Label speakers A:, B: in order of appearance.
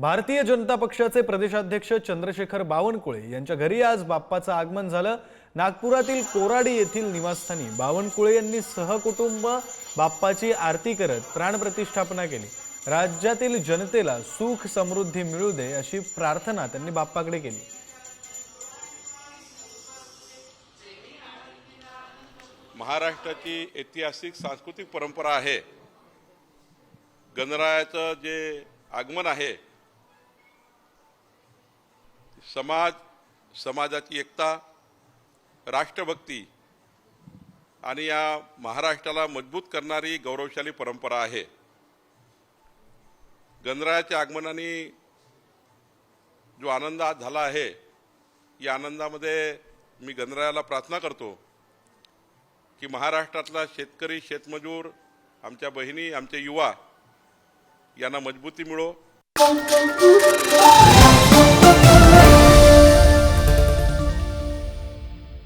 A: भारतीय जनता पक्षाचे प्रदेशाध्यक्ष चंद्रशेखर बावनकुळे यांच्या घरी आज बाप्पाचं आगमन झालं. नागपुरातील कोराडी येथील निवासस्थानी बावनकुळे यांनी सहकुटुंब बाप्पाची आरती करत प्राणप्रतिष्ठापना केली. राज्यातील जनतेला सुख समृद्धी मिळू दे अशी प्रार्थना त्यांनी बाप्पाकडे केली.
B: महाराष्ट्राची ऐतिहासिक सांस्कृतिक परंपरा आहे. गणरायाचं जे आगमन आहे समाज समाजाची एकता राष्ट्रभक्ती आणि या महाराष्ट्राला मजबूत करणारी गौरवशाली परंपरा आहे. गणरायाच्या आगमनाने जो आनंद आज झाला आहे या आनंदामध्ये मी गणरायाला प्रार्थना करतो की महाराष्ट्रातला शेतकरी शेतमजूर आमच्या बहिणी आमचे युवा यांना मजबूती मिळो.